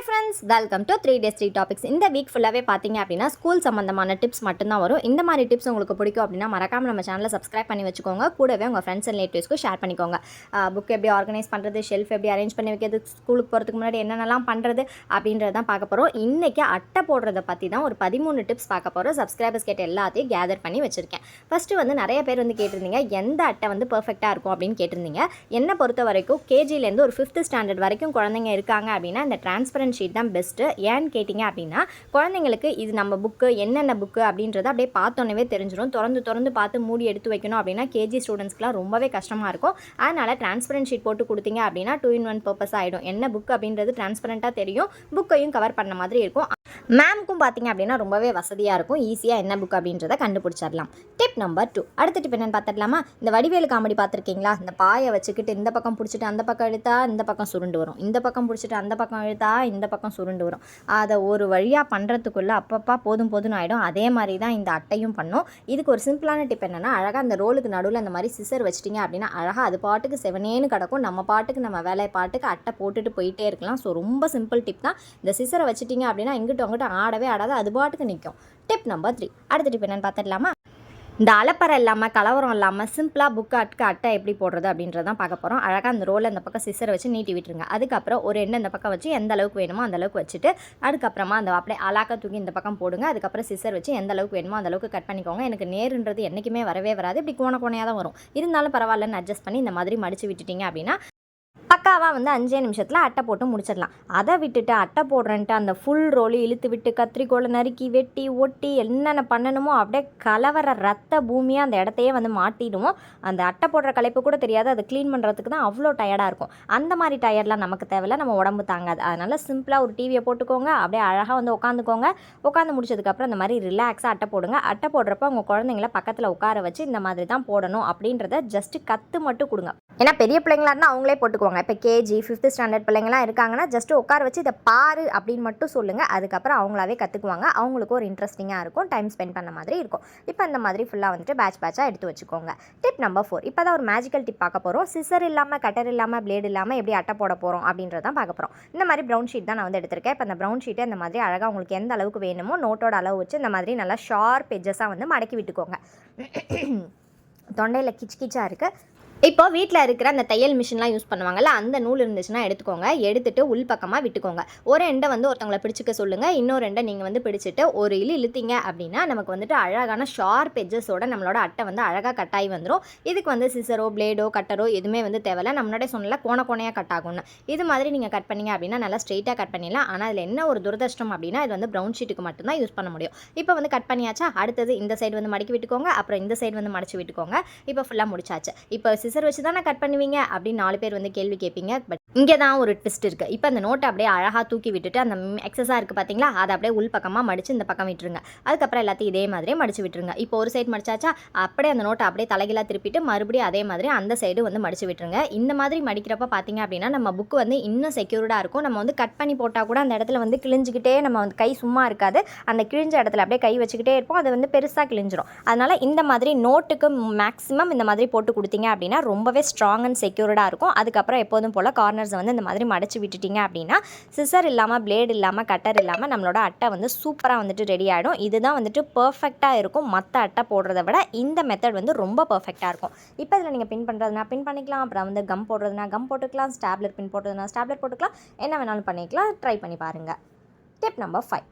Hi friends welcome to three days three topics இந்த week ஃபுல்லாகவே பார்த்தீங்க அப்படின்னா ஸ்கூல் சம்மந்தமான டிப்ஸ் மட்டும்தான் வரும். இந்த மாதிரி டிப்ஸ் உங்களுக்கு பிடிக்கும் அப்படின்னா மறக்காம நம்ம சேனலை சப்ஸ்கிரைப் பண்ணி வச்சுக்கோங்க. கூடவே உங்கள் ஃப்ரெண்ட்ஸ் அண்ட் ரிலேட்டிவ்ஸ்க்கு ஷேர் பண்ணிக்கோங்க. புக் எப்படி ஆர்கனைஸ் பண்ணுறது ஷெல்ஃப் எப்படி அரேஞ்ச் பண்ணி வைக்கிறது ஸ்கூலுக்கு போகிறதுக்கு முன்னாடி என்னென்னலாம் பண்ணுறது அப்படின்றத தான் பார்க்க போகிறோம் இன்றைக்கி அட்டை போடுறத பற்றி தான் ஒரு பதிமூணு டிப்ஸ் பார்க்க போகிறோம் சப்ஸ்கிரைபர்ஸ் கேட்ட எல்லாத்தையும் கேதர் பண்ணி வச்சுருக்கேன். ஃபஸ்ட்டு வந்து நிறைய பேர் வந்து கேட்டிருந்தீங்க எந்த அட்டை வந்து பர்ஃபெக்டாக இருக்கும் அப்படின்னு கேட்டிருந்தீங்க. என்னை பொறுத்த வரைக்கும் கேஜிலேருந்து ஒரு ஃபிஃப்த் ஸ்டாண்டர்ட் வரைக்கும் குழந்தைங்க இருக்காங்க அப்படின்னா இந்த டிரான்ஸ்பரன்ட் ஷீட் தான் பெஸ்ட்டு. ஏன்னு கேட்டிங்க அப்படின்னா குழந்தைங்களுக்கு இது நம்ம புக்கு என்னென்ன புக்கு அப்படின்றத அப்படியே பார்த்தோன்னே தெரிஞ்சிடும் திறந்து திறந்து பார்த்து மூடி எடுத்து வைக்கணும் அப்படின்னா கேஜி ஸ்டூடெண்ட்ஸ்க்குலாம் ரொம்பவே கஷ்டமாக இருக்கும். அதனால் டிரான்ஸ்பரன்ட் ஷீட் போட்டு கொடுத்தீங்க அப்படின்னா டூ இன் ஒன் பர்பஸ் ஆகிடும் என்ன புக் அப்படின்றது டிரான்ஸ்பரண்ட்டாக தெரியும். புக்கையும் கவர் பண்ண மாதிரி இருக்கும். மேம்க்கும் பார்த்தீங்க அப்படின்னா ரொம்பவே வசதியாக இருக்கும். ஈஸியாக என்ன புக் அப்படின்றத கண்டுபிடிச்சிடலாம். டிப் நம்பர் டூ அடுத்த டிப் என்னென்னு பார்த்துடலாமா? இந்த வடிவேலு காமெடி பார்த்துருக்கீங்களா? இந்த பாயை வச்சுக்கிட்டு இந்த பக்கம் பிடிச்சிட்டு அந்த பக்கம் இழுத்தா இந்த பக்கம் சுருண்டு வரும். இந்த பக்கம் பிடிச்சிட்டு அந்த பக்கம் இழுத்தா இந்த பக்கம் சுருண்டு வரும். அதை ஒரு வழியாக பண்ணுறதுக்குள்ளே அப்பப்பா போதும் போதும் ஆகிடும் அதே மாதிரி தான் இந்த அட்டையும் பண்ணும். இதுக்கு ஒரு சிம்பிளான டிப் என்னென்னா அழகாக அந்த ரோலுக்கு நடுவில் அந்த மாதிரி சிசர் வச்சிட்டிங்க அப்படின்னா அழகாக அது பாட்டுக்கு செவனேன்னு கிடக்கும். நம்ம பாட்டுக்கு நம்ம வேலை பாட்டுக்கு அட்டை போட்டுட்டு போயிட்டே இருக்கலாம். ஸோ ரொம்ப சிம்பிள் டிப் தான். இந்த சிசரை வச்சிட்டிங்க அப்படின்னா இங்கிட்ட அங்கிட்ட ஆடவே ஆடாது. அது பாட்டுக்கு நிற்கும் டிப் நம்பர் த்ரீ அடுத்த டிப் என்னென்னு பார்த்துடலாமா? இந்த அலப்பறை இல்லாமல் கலவரம் இல்லாமல் சிம்பிளாக புக் அட்க அட்டை எப்படி போடுறது அப்படின்றதான் பார்க்க போகிறோம் அழகாக அந்த ரோலை அந்த பக்கம் சிசரை வச்சு நீட்டி விட்டுருங்க. அதுக்கப்புறம் ஒரு எண்ணெய் இந்த பக்கம் வச்சு எந்த அளவுக்கு வேணுமோ அந்த அளவுக்கு வச்சுட்டு அதுக்கப்புறமா அந்த அப்படியே அலாக்கா தூக்கி இந்த பக்கம் போடுங்க. அதுக்கப்புறம் சிசர் வச்சு எந்த அளவுக்கு வேணுமோ அந்த அளவுக்கு கட் பண்ணிக்கோங்க. எனக்கு நேருன்றது என்றைக்குமே வரவே வராது. இப்படி கோண கோணையாக தான் வரும். இருந்தாலும் பரவாயில்லன்னு அட்ஜஸ்ட் பண்ணி இந்த மாதிரி மடித்து விட்டுட்டீங்க அப்படின்னா பக்காவாக வந்து அஞ்சே நிமிஷத்தில் அட்டை போட்டு முடிச்சிடலாம். அதை விட்டுட்டு அட்டை போடுறேன்ட்டு அந்த ஃபுல் ரோலு இழுத்து விட்டு கத்திரிக்கோலை நறுக்கி வெட்டி ஒட்டி என்னென்ன பண்ணணுமோ அப்படியே கலவர ரத்த பூமியாக அந்த இடத்தையே வந்து மாட்டிடுவோம். அந்த அட்டை போடுற களைப்பு கூட தெரியாது. அதை க்ளீன் பண்ணுறதுக்கு தான் அவ்வளோ டயர்டாக இருக்கும். அந்த மாதிரி டயர்லாம் நமக்கு தேவையில்ல. நம்ம உடம்பு தாங்காது. அதனால் சிம்பிளாக ஒரு டிவியை போட்டுக்கோங்க. அப்படியே அழகாக வந்து உட்காந்துக்கோங்க உட்காந்து முடிச்சதுக்கப்புறம் இந்த மாதிரி ரிலாக்ஸாக அட்டை போடுங்க. அட்டை போடுறப்ப உங்கள் குழந்தைங்கள பக்கத்தில் உட்கார வச்சு இந்த மாதிரி தான் போடணும் அப்படின்றத ஜஸ்ட்டு கற்று மட்டும் கொடுங்க. ஏன்னா பெரிய பிள்ளைங்களா இருந்தால் அவங்களே போட்டுக்குவாங்க. இப்போ கேஜி ஃபிஃப்த் ஸ்டாண்டர்ட் பிள்ளைங்களாம் இருக்காங்கன்னா ஜஸ்ட் உட்கார வச்சு இதை பாரு அப்படின்னு மட்டும் சொல்லுங்கள் அதுக்கப்புறம் அவங்களாவே கற்றுக்குவாங்க அவங்களுக்கு ஒரு இன்ட்ரெஸ்டிங்காக இருக்கும். டைம் ஸ்பெண்ட் பண்ண மாதிரி இருக்கும். இப்போ இந்த மாதிரி ஃபுல்லாக வந்துட்டு பேட்ச் பேட்சாக எடுத்து வச்சுக்கோங்க. டிப் நம்பர் ஃபோர் இப்போ தான் ஒரு மேஜிக்கல் டிப் பார்க்க போகிறோம் சிசர் இல்லாமல் கட்டர் இல்லாமல் பிளேடு இல்லாமல் எப்படி அட்டை போட போகிறோம் அப்படின்றதான் பார்க்க போகிறோம் இந்த மாதிரி ப்ரௌன் ஷீட் தான் நான் வந்து எடுத்திருக்கேன். இப்போ அந்த ப்ரௌன் ஷீட்டை இந்த மாதிரி அழகாக உங்களுக்கு எந்த அளவுக்கு வேணுமோ நோட்டோட அளவு வச்சு இந்த மாதிரி நல்லா ஷார்ப் எஜ்ஜஸாக வந்து மடக்கி விட்டுக்கோங்க. தொண்டையில் கிச் கிச்சாக இருக்குது இப்போ வீட்டில் இருக்கிற அந்த தையல் மிஷின்லாம் யூஸ் பண்ணுவாங்கல்ல அந்த நூல் இருந்துச்சுன்னா எடுத்துக்கோங்க. எடுத்துட்டு உள் பக்கமாக விட்டுக்கோங்க. ஒரு எண்டை வந்து ஒருத்தவங்களை பிடிச்சிக்க சொல்லுங்கள் இன்னொரு எண்டை நீங்கள் வந்து பிடிச்சிட்டு ஒரு இழு இழுத்தீங்க அப்படின்னா நமக்கு வந்துட்டு அழகான ஷார்ப் எஜ்ஜஸோட நம்மளோட அட்டை வந்து அழகாக கட்டாகி வந்துடும் இதுக்கு வந்து சிசரோ பிளேடோ கட்டரோ எதுவுமே வந்து தேவையில்ல. நம்மளோட சொன்னல கோண கோணையாக கட் ஆகும்னு. இது மாதிரி நீங்கள் கட் பண்ணீங்க அப்படின்னா நல்லா ஸ்ட்ரெயிட்டாக கட் பண்ணிடலாம். ஆனால் அதில் என்ன ஒரு துரதிருஷ்டம் அப்படின்னா இது வந்து ப்ரௌன் ஷீட்டுக்கு மட்டும்தான் யூஸ் பண்ண முடியும். இப்போ வந்து கட் பண்ணியாச்சா? அடுத்தது இந்த சைடு வந்து மடக்கி விட்டுக்கோங்க. அப்புறம் இந்த சைடு வந்து மடிச்சு விட்டுக்கோங்க. இப்போ ஃபுல்லாக முடிச்சாச்சு. இப்போ சிசர் வச்சு தானே கட் பண்ணுவீங்க அப்படின்னு நாலு பேர் வந்து கேள்வி கேட்பீங்க. பட் இங்கே தான் ஒரு ட்விஸ்ட் இருக்குது இப்போ அந்த நோட்டை அப்படியே அழகாக தூக்கி விட்டுட்டு அந்த எக்ஸஸாக இருக்குது பார்த்தீங்களா அதை அப்படியே உள் பக்கமாக மடித்து இந்த பக்கம் விட்டுருங்க. அதுக்கப்புறம் எல்லாத்தையும் இதே மாதிரியே மடிச்சு விட்டுருங்க. இப்போ ஒரு சைடு மடிச்சாச்சா அப்படியே அந்த நோட்டை அப்படியே தலைகளாக திருப்பிட்டு மறுபடியும் அதே மாதிரி அந்த சைடு வந்து மடிச்சு விட்டுருங்க. இந்த மாதிரி மடிக்கிறப்ப பார்த்தீங்க அப்படின்னா நம்ம புக்கு வந்து இன்னும் செக்யூர்டாக இருக்கும். நம்ம வந்து கட் பண்ணி போட்டால் கூட அந்த இடத்துல வந்து கிழிஞ்சிக்கிட்டே நம்ம வந்து கை சும்மா இருக்காது. அந்த கிழிஞ்ச இடத்துல அப்படியே கை வச்சுக்கிட்டே இருப்போம். அது வந்து பெருசாக கிழிஞ்சிரும். அதனால் இந்த மாதிரி நோட்டுக்கு மேக்ஸிமம் இந்த மாதிரி போட்டு கொடுத்தீங்க அப்படின்னா ரொம்பவே ஸ்ட்ராங் அண்ட் செக்யூர்டாக இருக்கும். அதுக்கப்புறம் எப்போதும் போல் கார்னர்ஸ் வந்து இந்த மாதிரி மடிச்சு விட்டுட்டிங்க அப்படின்னா சிசர் இல்லாமல் பிளேட் இல்லாமல் கட்டர் இல்லாமல் நம்மளோட அட்டை வந்து சூப்பராக வந்துட்டு ரெடி ஆகிடும் இதுதான் வந்துட்டு பர்ஃபெக்டாக இருக்கும். மற்ற அட்டை போடுறத விட இந்த மெத்தட் வந்து ரொம்ப பர்ஃபெக்டாக இருக்கும். இப்போ இதில் நீங்கள் பின் பண்ணுறதுனா பின் பண்ணிக்கலாம். அப்புறம் வந்து கம் போடுறதுனா கம் போட்டுக்கலாம். ஸ்டாப்லர் பின் போடுறதுனா ஸ்டாப்லர் போட்டுக்கலாம். என்ன வேணாலும் பண்ணிக்கலாம். ட்ரை பண்ணி பாருங்கள் டிப் நம்பர் ஃபைவ்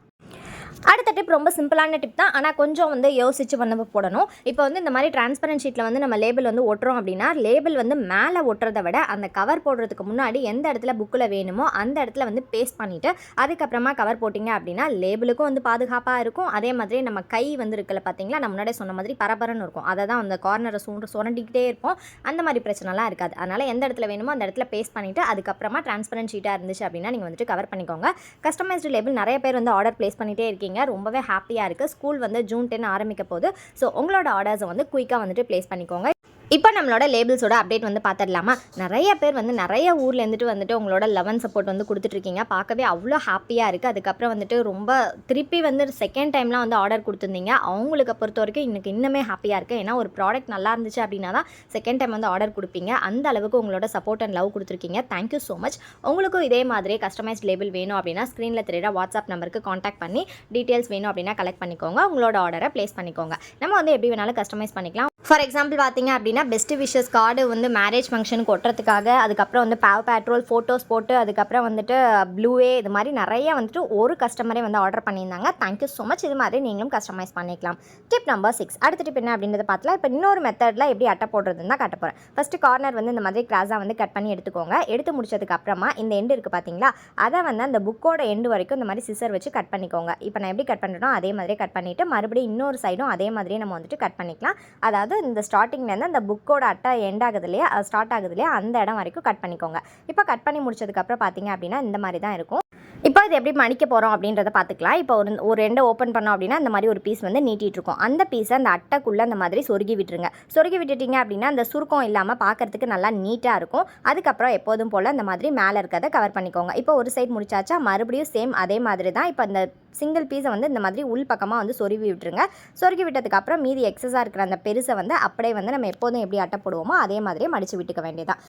அடுத்த டிப் ரொம்ப சிம்பிளான டிப் தான். ஆனால் கொஞ்சம் வந்து யோசிச்சு வந்து போடணும். இப்போ வந்து இந்த மாதிரி டிரான்ஸ்பரன்ட் ஷீட்டில் வந்து நம்ம லேபிள் வந்து ஒட்டுறோம் அப்படின்னா லேபிள் வந்து மேலே ஒட்டுறதை விட அந்த கவர் போடுறதுக்கு முன்னாடி எந்த இடத்துல புக்கில் வேணுமோ அந்த இடத்துல வந்து பேஸ்ட் பண்ணிவிட்டு அதுக்கப்புறமா கவர் போட்டிங்க அப்படின்னா லேபிளுக்கும் வந்து பாதுகாப்பாக இருக்கும். அதே மாதிரி நம்ம கை வந்து இருக்குல்ல பார்த்தீங்களா நம்ம முன்னாடியே சொன்ன மாதிரி பரபரன்னு இருக்கும். அதை தான் அந்த கார்னரை சுண்டு சுரண்டிக்கிட்டே இருப்போம். அந்த மாதிரி பிரச்சனைலாம் இருக்காது. அதனால் எந்த இடத்துல வேணுமோ அந்த இடத்துல பேஸ்ட் பண்ணிவிட்டு அதுக்கப்புறமா டிரான்ஸ்பரன்ட் ஷீட்டாக இருந்துச்சு அப்படின்னா நீங்கள் வந்துட்டு கவர் பண்ணிக்கோங்க. கஸ்டமைஸ்டு லேபிள் நிறைய பேர் வந்து ஆர்டர் ப்ளேஸ் பண்ணிகிட்டே இருக்கீங்க ரொம்பவே ஹாப்பியாக இருக்குது ஸ்கூல் வந்து ஜூன் டென் ஆரம்பிக்க போகுது. ஸோ உங்களோட ஆர்டர்ஸை வந்து குயிக்காக வந்துட்டு ப்ளேஸ் பண்ணிக்கோங்க. இப்போ நம்மளோட லேபிள்ஸோட அப்டேட் வந்து பார்த்துடலாமா நிறைய பேர் வந்து நிறைய ஊரில் இருந்துட்டு வந்துட்டு உங்களோட லெவன் சப்போர்ட் வந்து கொடுத்துட்ருக்கீங்க. பார்க்கவே அவ்வளோ ஹாப்பியாக இருக்குது அதுக்கப்புறம் வந்துட்டு ரொம்ப திருப்பி வந்து செகண்ட் டைம்லாம் வந்து ஆர்டர் கொடுத்துருந்தீங்க. அவங்களுக்கு பொறுத்த வரைக்கும் எனக்கு இன்னுமே ஹாப்பியாக இருக்குது ஏன்னா ஒரு ப்ராடக்ட் நல்லா இருந்துச்சு அப்படின்னா தான் செகண்ட் டைம் வந்து ஆர்டர் கொடுப்பீங்க. அந்த அளவுக்கு உங்களோட சப்போர்ட் அண்ட் லவ் கொடுத்துருக்கீங்க. தேங்க்யூ ஸோ மச் உங்களுக்கும் இதே மாதிரி கஸ்டமைஸ்ட் லேபிள் வேணும் அப்படின்னா ஸ்க்ரீனில் தெரியுற வாட்ஸ்அப் நம்பருக்கு காண்டாக்ட் பண்ணி டீட்டெயில்ஸ் வேணும் அப்படின்னா கலெக்ட் பண்ணிக்கோங்க. உங்களோட ஆர்டரை ப்ளேஸ் பண்ணிக்கோங்க. நம்ம வந்து எப்படி வேணாலும் கஸ்டமைஸ் பண்ணிக்கலாம். ஃபார் எக்ஸாம்பிள் பார்த்தீங்க அப்படின்னா பெஸ்ட் விஷஸ் கார்டு வந்து மேரேஜ் ஃபங்க்ஷனுக்கு ஒட்டுறதுக்காக அதுக்கப்புறம் வந்து பேவ் பேட்ரோல் ஃபோட்டோஸ் போட்டு அதுக்கப்புறம் வந்துட்டு ப்ளூவே இது மாதிரி நிறைய வந்துட்டு ஒரு கஸ்டமரே வந்து ஆர்டர் பண்ணியிருந்தாங்க. தேங்க்யூ ஸோ மச் இது மாதிரி நீங்களும் கஸ்டமைஸ் பண்ணிக்கலாம். டிப் நம்பர் சிக்ஸ் அடுத்த டிப் என்ன அப்படின்றத பார்த்தலாம். இப்போ இன்னொரு மெத்தடில் எப்படி அட்டை போடுறதுன்னு தான் காட்ட போகிறேன் ஃபஸ்ட்டு கார்னர் வந்து இந்த மாதிரி கிராஸாக வந்து கட் பண்ணி எடுத்துக்கோங்க. எடுத்து முடிச்சதுக்கு அப்புறமா இந்த எண்டு இருக்குது பார்த்தீங்களா அதை வந்து அந்த புக்கோட எண்டு வரைக்கும் இந்த மாதிரி சிசர் வச்சு கட் பண்ணிக்கோங்க. இப்போ நான் எப்படி கட் பண்ணுறேனோ அதே மாதிரியே கட் பண்ணிவிட்டு மறுபடியும் இன்னொரு சைடும் அதே மாதிரியே நம்ம வந்துட்டு கட் பண்ணிக்கலாம். அதாவது இந்த ஸ்டார்டிங்லேருந்து அந்த புக்கோட அட்டை எண்ட் ஆகுது இல்லையா? ஸ்டார்ட் ஆகுது இல்லையா? அந்த இடம் வரைக்கும் கட் பண்ணிக்கோங்க. இப்போ கட் பண்ணி முடிச்சதுக்கப்புறம் பார்த்தீங்க அப்படின்னா இந்த மாதிரி தான் இருக்கும். இப்போ இது எப்படி மடிக்க போகிறோம் அப்படின்றத பார்த்துக்கலாம். இப்போ ஒரு ஒரு ரெண்டை ஓப்பன் பண்ணோம் அப்படின்னா இந்த மாதிரி ஒரு பீஸ் வந்து நீட்டிட்டு அந்த பீஸை அந்த அட்டைக்குள்ளே அந்த மாதிரி சொருகி விட்டுருங்க. சொருகி விட்டுட்டிங்க அப்படின்னா அந்த சுருக்கம் இல்லாமல் பார்க்கறதுக்கு நல்லா நீட்டாக இருக்கும். அதுக்கப்புறம் எப்போதும் போல் அந்த மாதிரி மேலே இருக்கிறத கவர் பண்ணிக்கோங்க. இப்போ ஒரு சைட் முடிச்சாச்சா மறுபடியும் சேம் அதே மாதிரி தான் இப்போ அந்த சிங்கிள் பீஸை வந்து இந்த மாதிரி உள் பக்கமாக வந்து சொருவி விட்டுருங்க. சொருகி விட்டதுக்கப்புறம் மீதி எக்ஸஸாக இருக்கிற அந்த பெருசை வந்து அப்படியே வந்து நம்ம எப்போதும் எப்படி அட்டை போடுவோமோ அதே மாதிரியே மடித்து விட்டுக்க வேண்டியதான்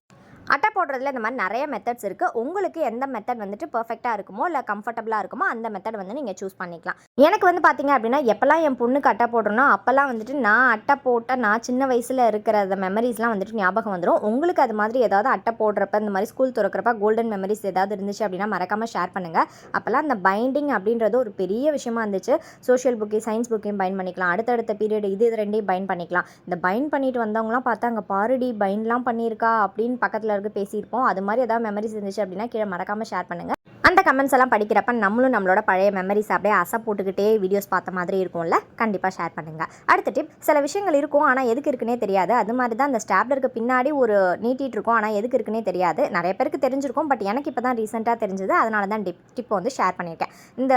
அட்டை போடுறதுல இந்த மாதிரி நிறைய மெத்தட்ஸ் இருக்குது உங்களுக்கு எந்த மெத்தட் வந்துட்டு பர்ஃபெக்டாக இருக்குமோ இல்லை கம்ஃபர்டபுளாக இருக்குமோ அந்த மெத்தட் வந்து நீங்கள் சூஸ் பண்ணிக்கலாம். எனக்கு வந்து பார்த்தீங்க அப்படின்னா எப்போல்லாம் என் பொண்ணுக்கு அட்டை போடுறனோ அப்போல்லாம் வந்துட்டு நான் அட்டை போட்ட நான் சின்ன வயசில் இருக்கிற அந்த மெமரிஸ்லாம் வந்துட்டு ஞாபகம் வந்துடும் உங்களுக்கு அது மாதிரி ஏதாவது அட்டை போடுறப்ப இந்த மாதிரி ஸ்கூல் திறக்கிறப்ப கோல்டன் மெமரிஸ் ஏதாவது இருந்துச்சு அப்படின்னா மறக்காமல் ஷேர் பண்ணுங்கள் அப்போல்லாம் அந்த பைண்டிங் அப்படின்றது ஒரு பெரிய விஷயமா இருந்துச்சு. சோஷியல் புக்கையும் சயின்ஸ் புக்கையும் பைண்ட் பண்ணிக்கலாம். அடுத்தடுத்த பீரியட் இது இது ரெண்டையும் பைண்ட் பண்ணிக்கலாம். இந்த பைண்ட் பண்ணிட்டு வந்தவங்களாம் பார்த்தா அங்கே பாருடி பைண்ட்லாம் பண்ணியிருக்கா அப்படின்னு பக்கத்தில் அளவுக்கு பேசியிருப்போம். அது மாதிரி ஏதாவது மெமரிஸ் இருந்துச்சு அப்படின்னா கீழே மறக்காமல் ஷேர் பண்ணுங்கள் அந்த கமெண்ட்ஸ் எல்லாம் படிக்கிறப்ப நம்மளும் நம்மளோட பழைய மெமரிஸ் அப்படியே அசை போட்டுக்கிட்டே வீடியோஸ் பார்த்த மாதிரி இருக்கும்ல? கண்டிப்பாக ஷேர் பண்ணுங்கள் அடுத்த டிப் சில விஷயங்கள் இருக்கும் ஆனால் எதுக்கு இருக்குன்னே தெரியாது. அது மாதிரி தான் அந்த ஸ்டாப்லருக்கு பின்னாடி ஒரு நீட்டிகிட்டு இருக்கும் ஆனால் எதுக்கு இருக்குன்னே தெரியாது. நிறைய பேருக்கு தெரிஞ்சிருக்கும் பட் எனக்கு இப்போ தான் ரீசெண்டாக தெரிஞ்சது. அதனால தான் டிப் டிப் வந்து ஷேர் பண்ணியிருக்கேன். இந்த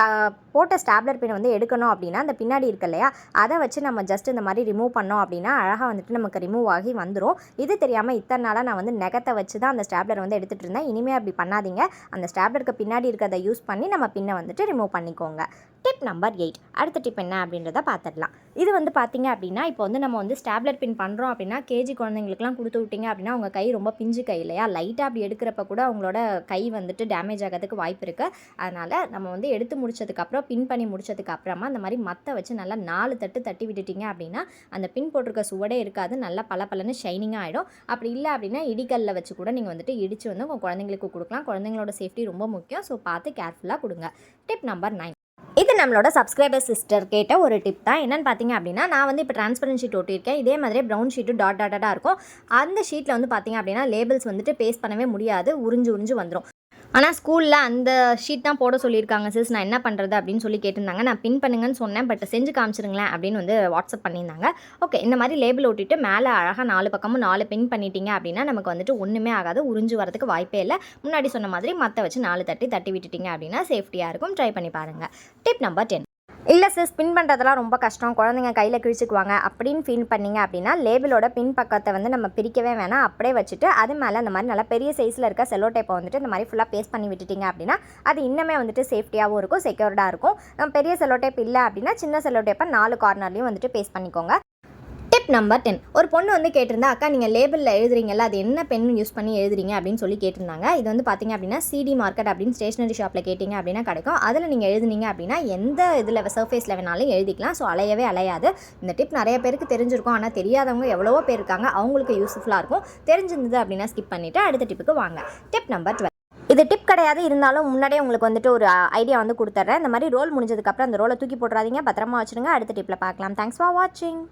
க போட்ட ஸ்டாப்லர் பின் வந்து எடுக்கணும் அப்படின்னா அந்த பின்னாடி இருக்கு இல்லையா? அதை வச்சு நம்ம ஜஸ்ட் இந்த மாதிரி ரிமூவ் பண்ணோம் அப்படின்னா அழகாக வந்துட்டு நமக்கு ரிமூவ் ஆகி வந்துடும் இது தெரியாமல் இத்தனை நாளாக நான் வந்து நெகத்தை வச்சு தான் அந்த ஸ்டாப்லர் வந்து எடுத்துகிட்டு இருந்தேன். இனிமேல் அப்படி பண்ணாதீங்க. அந்த ஸ்டாப் டேப்லெட்டுக்கு பின்னாடி இருக்கிறத யூஸ் பண்ணி நம்ம பின்னை வந்துட்டு ரிமூவ் பண்ணிக்கோங்க. டிப் நம்பர் எயிட் அடுத்த டிப் என்ன அப்படின்றத பார்த்துடலாம். இது வந்து பார்த்தீங்க அப்படின்னா இப்போ வந்து நம்ம வந்து ஸ்டாப்லெட் பின் பண்ணுறோம் அப்படின்னா கேஜி குழந்தைங்களுக்குலாம் கொடுத்து விட்டீங்க அப்படின்னா அவங்க கை ரொம்ப பிஞ்சு கை இல்லையா? லைட்டாக அப்படி எடுக்கிறப்ப கூட அவங்களோட கை வந்துட்டு டேமேஜ் ஆகிறதுக்கு வாய்ப்பு இருக்குது அதனால் நம்ம வந்து எடுத்து முடிச்சதுக்கப்புறம் பின் பண்ணி முடிச்சதுக்கப்புறமா அந்த மாதிரி மற்ற வச்சு நல்லா நாலு தட்டு தட்டி விட்டுட்டீங்க அப்படின்னா அந்த பின் போட்டிருக்க சுவடே இருக்காது. நல்லா பல பலன்னு ஷைனிங்காக ஆகிடும் அப்படி இல்லை அப்படின்னா இடிக்கல்ல வச்சு கூட நீங்கள் வந்துட்டு இடித்து வந்து உங்கள் குழந்தைங்களுக்கு கொடுக்கலாம். குழந்தைங்களோட சேஃப்டி ரொம்ப முக்கியம். ஸோ பார்த்து கேர்ஃபுல்லாக கொடுங்க. டிப் நம்பர் நைன் இது நம்மளோட சப்ஸ்கிரைபர் சிஸ்டர் கேட்ட ஒரு டிப் தான். என்னென்னு பார்த்தீங்க அப்படின்னா நான் வந்து இப்போ டிரான்ஸ்பரன்ட் ஷீட் ஒட்டியிருக்கேன். இதே மாதிரி ப்ரௌன் ஷீட்டு டாட் டாட்டாக இருக்கும். அந்த ஷீட்டில் வந்து பார்த்தீங்க அப்படின்னா லேபிள்ஸ் வந்துட்டு பேஸ்ட் பண்ணவே முடியாது. உறிஞ்சு உறிஞ்சு வந்துடும் ஆனால் ஸ்கூலில் அந்த ஷீட் தான் போட சொல்லியிருக்காங்க. சிஸ் நான் என்ன பண்ணுறது அப்படின்னு சொல்லி கேட்டிருந்தாங்க. நான் பின் பண்ணுங்கன்னு சொன்னேன். பட் செஞ்சு காமிச்சிருங்களேன். அப்படின்னு வந்து வாட்ஸ்அப் பண்ணியிருந்தாங்க. ஓகே இந்த மாதிரி லேபிள் ஒட்டிட்டு மேலே அழகாக நாலு பக்கமும் நாலு பின் பண்ணிட்டீங்க அப்படின்னா நமக்கு வந்துட்டு ஒன்றுமே ஆகாது. உறிஞ்சு வரதுக்கு வாய்ப்பே இல்லை. முன்னாடி சொன்ன மாதிரி மற்ற வச்சு நாலு தட்டி தட்டி விட்டுட்டீங்க அப்படின்னா சேஃப்டியாக இருக்கும். ட்ரை பண்ணி பாருங்கள் டிப் நம்பர் டென் இல்லை சிஸ் பின் பண்ணுறதெல்லாம் ரொம்ப கஷ்டம். குழந்தைங்க கையில் கிழிச்சுக்குவாங்க. அப்படின்னு ஃபீல் பண்ணீங்க அப்படின்னா லேபிளோட பின் பக்கத்தை வந்து நம்ம பிரிக்கவே வேணாம். அப்படியே வச்சுட்டு அது மேலே அந்த மாதிரி நல்லா பெரிய சைஸில் இருக்க செல்லோ டேப்பை வந்துட்டு இந்த மாதிரி ஃபுல்லாக பேஸ்ட் பண்ணி விட்டுட்டிங்க அப்படின்னா அது இன்னுமே வந்துட்டு சேஃப்டியாகவும் இருக்கும் செக்யூர்டாக இருக்கும். பெரிய செல்லோ டேப் இல்லை அப்படின்னா சின்ன செல்லோ டேப்பை நாலு கார்னர்லேயும் வந்துட்டு பேஸ்ட் பண்ணிக்கோங்க. டிப் நம்பர் டென் ஒரு பொண்ணு வந்து கேட்டிருந்தா அக்கா நீங்கள் லேபிளில் எழுதுறீங்கல்ல அது என்ன பென் யூஸ் பண்ணி எழுதுறீங்க? அப்படின்னு சொல்லி கேட்டிருந்தாங்க. இது வந்து பார்த்தீங்க அப்படின்னா சிடி மார்க்கெட் அப்படின்னு ஸ்டேஷனரி ஷாப்பில் கேட்டிங்க அப்படின்னா கிடைக்கும். அதில் நீங்கள் எழுதுனீங்க அப்படின்னா எந்த இதில் சர்ஃபேஸில் வேணாலும் எழுதிக்கலாம். ஸோ அலையவே அலையாது. இந்த டிப் நிறைய பேருக்கு தெரிஞ்சிருக்கும். ஆனால் தெரியாதவங்க எவ்வளவோ பேர் இருக்காங்க. அவங்களுக்கு யூஸ்ஃபுல்லாக இருக்கும். தெரிஞ்சிருந்தது அப்படின்னா ஸ்கிப் பண்ணிவிட்டு அடுத்த டிப்புக்கு வாங்க. டிப் நம்பர் டுவெல் இது டிப் கிடையாது. இருந்தாலும் முன்னாடியே உங்களுக்கு வந்துட்டு ஒரு ஐடியா வந்து கொடுத்துட்றேன் இந்த மாதிரி ரோல் முடிஞ்சதுக்கப்புறம் அந்த ரோலை தூக்கி போட்டுறாதீங்க. பத்திரமா வச்சுருங்க. அடுத்த டிப்பில் பார்க்கலாம் தேங்க்ஸ் ஃபார் வாட்சிங்